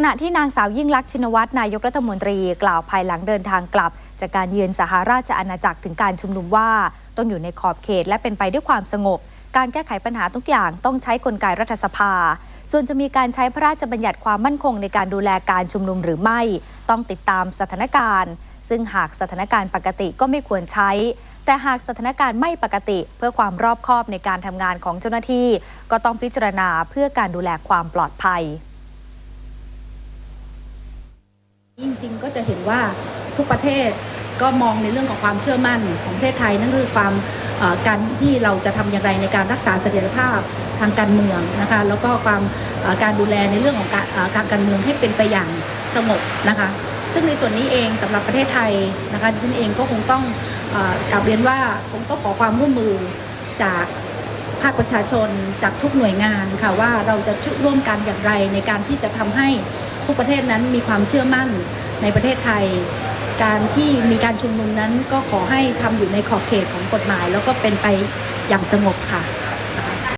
ขณะที่นางสาวยิ่งลักษณ์ชินวัตรนายกรัฐมนตรีกล่าวภายหลังเดินทางกลับ จากการเยือนสหราชอาณาจักรถึงการชุมนุมว่า ต้องอยู่ในขอบเขตและเป็นไปด้วยความสงบ การแก้ไขปัญหาทุกอย่างต้องใช้กลไกรัฐสภา ส่วนจะมีการใช้พระราชบัญญัติความมั่นคงในการดูแลการชุมนุมหรือไม่ ต้องติดตามสถานการณ์ ซึ่งหากสถานการณ์ปกติก็ไม่ควรใช้ แต่หากสถานการณ์ไม่ปกติเพื่อความรอบคอบในการทำงานของเจ้าหน้าที่ ก็ต้องพิจารณาเพื่อการดูแลความปลอดภัย จริงๆก็จะเห็นว่าทุกประเทศก็มองในเรื่องของความเชื่อมั่นของประเทศไทยนั่นก็คือความการที่เราจะทำอย่างไรในการรักษาเสถียรภาพทางการเมืองนะคะแล้วก็ความการดูแลในเรื่องของการทางการเมืองให้เป็นไปอย่างสงบนะคะซึ่งในส่วนนี้เองสำหรับประเทศไทยนะคะดิฉันเองก็คงต้องกลับเรียนว่าคงต้องขอความร่วมมือจากภาคประชาชนจากทุกหน่วยงานค่ะว่าเราจะช่วยร่วมกันอย่างไรในการที่จะทำให้ ทุกประเทศนั้นมีความเชื่อมั่นในประเทศไทย การที่มีการชุมนุมนั้นก็ขอให้ทำอยู่ในขอบเขตของกฎหมาย แล้วก็เป็นไปอย่างสงบค่ะ